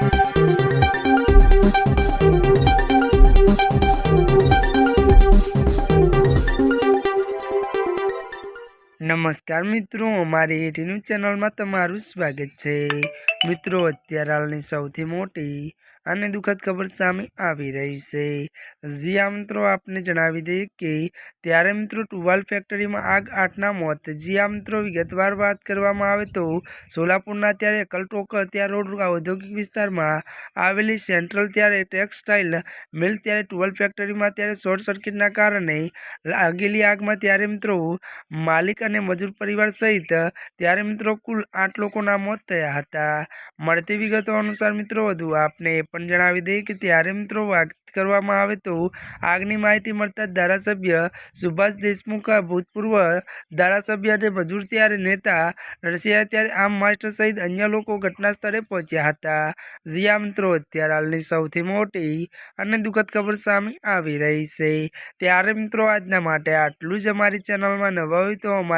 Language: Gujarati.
Thank you. નમસ્કાર મિત્રો, અમારી એટી ન્યૂઝ ચેનલમાં તમારું સ્વાગત છે. મિત્રો, અત્યારે હાલની સૌથી મોટી અને દુઃખદ ખબર સામે આવી રહી છે. જીયા મિત્રો, આપને જણાવી દઈએ કે ત્યારે મિત્રો ટુવાલ ફેક્ટરીમાં આગ આઠના મોત. જીયા મિત્રો, વિગતવાર વાત કરવામાં આવે તો સોલાપુરના ત્યારે અકલટોક ત્યાં રોડ ઔદ્યોગિક વિસ્તારમાં આવેલી સેન્ટ્રલ, ત્યારે ટેક્સટાઇલ મિલ, ત્યારે ટુવાલ ફેક્ટરીમાં, ત્યારે શોર્ટ સર્કિટના કારણે લાગેલી આગમાં, ત્યારે મિત્રો માલિક અને મજૂર પરિવાર સહિત ત્યારે મિત્રો કુલ આઠ લોકોના મોત થયા હતા. મળતી વિગતો અનુસાર મિત્રો વધુ આપને એ પણ જણાવી દઈએ કે ત્યારે મિત્રો વાત કરવામાં આવે તો આગની માહિતી મળતા ધારાસભ્ય સુભાષ દેશમુખ ભૂતપૂર્વ ધારાસભ્ય અને મજૂર ત્યારે નેતા નરસિંહ ત્યારે આમ માસ્ટર સહિત અન્ય લોકો ઘટના સ્થળે પહોંચ્યા હતા. જીયા મિત્રો, અત્યારે હાલની સૌથી મોટી અને દુઃખદ ખબર સામે આવી રહી છે. ત્યારે મિત્રો આજના માટે આટલું જ. અમારી ચેનલમાં નવા હોય તો અમારી